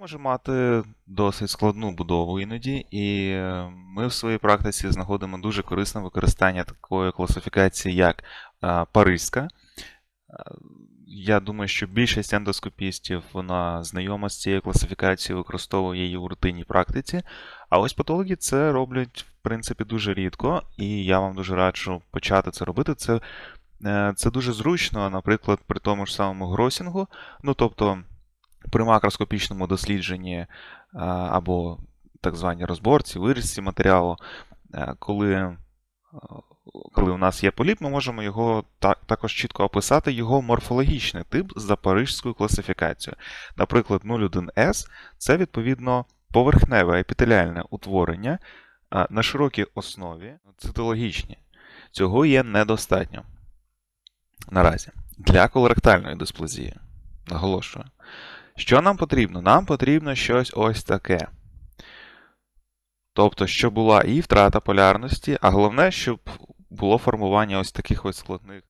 може мати досить складну будову іноді, і е, ми в своїй практиці знаходимо дуже корисне використання такої класифікації, як е, паризька. Е, Я думаю, що більшість ендоскопістів вона знайома з цією класифікацією, використовує її у рутинній практиці. А ось патологи це роблять, в принципі, дуже рідко, і я вам дуже раджу почати це робити. Це, це дуже зручно, наприклад, при тому ж самому гросінгу. Ну, тобто, при макроскопічному дослідженні або так званій розборці, вирізці матеріалу, е, коли, е, коли у нас є поліп, ми можемо його так, також чітко описати його морфологічний тип за парижською класифікацією. Наприклад, 01S це відповідно поверхневе епітеліальне утворення на широкій основі цитологічні. Цього є недостатньо наразі для колоректальної дисплазії. Наголошую. Що нам потрібно? Нам потрібно щось ось таке. Тобто, щоб була і втрата полярності, а головне, щоб було формування ось таких ось складних